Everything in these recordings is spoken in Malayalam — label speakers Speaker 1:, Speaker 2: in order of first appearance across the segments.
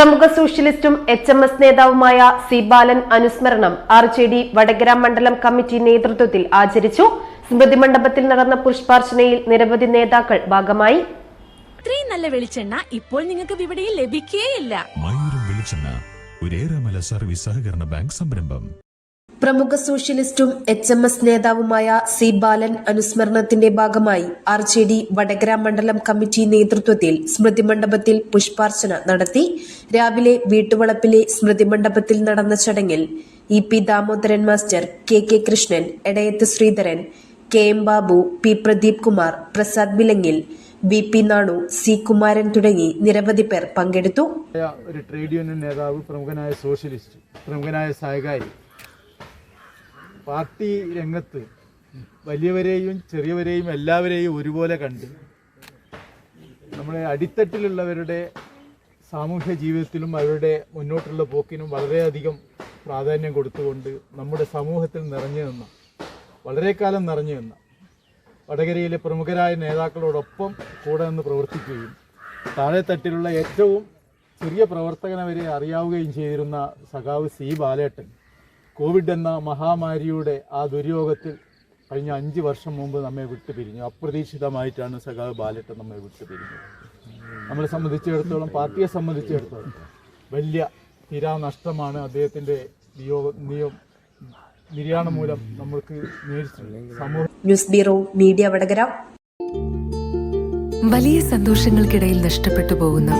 Speaker 1: പ്രമുഖ സോഷ്യലിസ്റ്റും എച്ച് എം എസ് നേതാവുമായ സി ബാലൻ അനുസ്മരണം ആർ ജെ ഡി വടകര മണ്ഡലം കമ്മിറ്റി നേതൃത്വത്തിൽ ആചരിച്ചു. സ്മൃതി മണ്ഡപത്തിൽ നടന്ന പുഷ്പാർച്ചനയിൽ നിരവധി നേതാക്കൾ ഭാഗമായി.
Speaker 2: ഇത്രയും നല്ല വെളിച്ചെണ്ണ ഇപ്പോൾ നിങ്ങൾക്ക് വിപണിയിൽ ലഭിക്കുകയില്ല
Speaker 3: മയൂരം വെളിച്ചെണ്ണ സർവീസ് സഹകരണ ബാങ്ക് സംരംഭം.
Speaker 1: പ്രമുഖ സോഷ്യലിസ്റ്റും എച്ച് എം എസ് നേതാവുമായ സി ബാലൻ അനുസ്മരണത്തിന്റെ ഭാഗമായി ആർ ജെ ഡി വടകര മണ്ഡലം കമ്മിറ്റി നേതൃത്വത്തിൽ സ്മൃതി മണ്ഡപത്തിൽ പുഷ്പാർച്ചന നടത്തി. രാവിലെ വീട്ടുവളപ്പിലെ സ്മൃതി മണ്ഡപത്തിൽ നടന്ന ചടങ്ങിൽ E P Damodaran master K K Krishnan Edayath Sreedharan K M Babu P Pradeep Kumar Prasad Vilangil V P Nanu C Kumaran തുടങ്ങി നിരവധി പേർ പങ്കെടുത്തു.
Speaker 4: ഒരു ട്രേഡ് യൂണിയൻ നേതാവ് പ്രമുഖനായ സോഷ്യലിസ്റ്റ് പ്രമുഖനായ സഹകാരി പാർട്ടി രംഗത്ത് വലിയവരെയും ചെറിയവരെയും എല്ലാവരെയും ഒരുപോലെ കണ്ട് നമ്മുടെ അടിത്തട്ടിലുള്ളവരുടെ സാമൂഹ്യ ജീവിതത്തിലും അവരുടെ മുന്നോട്ടുള്ള പോക്കിനും വളരെയധികം പ്രാധാന്യം കൊടുത്തുകൊണ്ട് നമ്മുടെ സമൂഹത്തിൽ നിറഞ്ഞു നിന്ന വളരെ കാലം നിറഞ്ഞു നിന്ന വടകരയിലെ പ്രമുഖരായ നേതാക്കളോടൊപ്പം കൂടെ നിന്ന് പ്രവർത്തിക്കുകയും താഴെ തട്ടിലുള്ള ഏറ്റവും ചെറിയ പ്രവർത്തകനെ വരെ അറിയാവുകയും ചെയ്തിരുന്ന സഖാവ് സി ബാലേട്ടൻ. കോവിഡ് എന്ന മഹാമാരിയുടെ ആ ദുര്യോഗത്തിൽ കഴിഞ്ഞ അഞ്ച് വർഷം മുമ്പ് നമ്മെ വിട്ടുപിരിഞ്ഞു. അപ്രതീക്ഷിതമായിട്ടാണ് സഖാവ് ബാലറ്റ് നമ്മെ വിട്ടുപിരിഞ്ഞത്. നമ്മളെ സംബന്ധിച്ചിടത്തോളം പാർട്ടിയെ സംബന്ധിച്ചിടത്തോളം വലിയ തീരാനഷ്ടമാണ് അദ്ദേഹത്തിന്റെ നിയോഗ നിയോ നിര്യാണം മൂലം നമ്മൾക്ക്
Speaker 1: ന്യൂസ് ബ്യൂറോ മീഡിയ വടകര.
Speaker 5: വലിയ സന്തോഷങ്ങൾക്കിടയിൽ നഷ്ടപ്പെട്ടു പോകുന്ന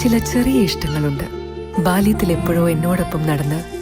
Speaker 5: ചില ചെറിയ ഇഷ്ടങ്ങളുണ്ട്. ബാല്യത്തിൽ എപ്പോഴോ എന്നോടൊപ്പം നടന്ന്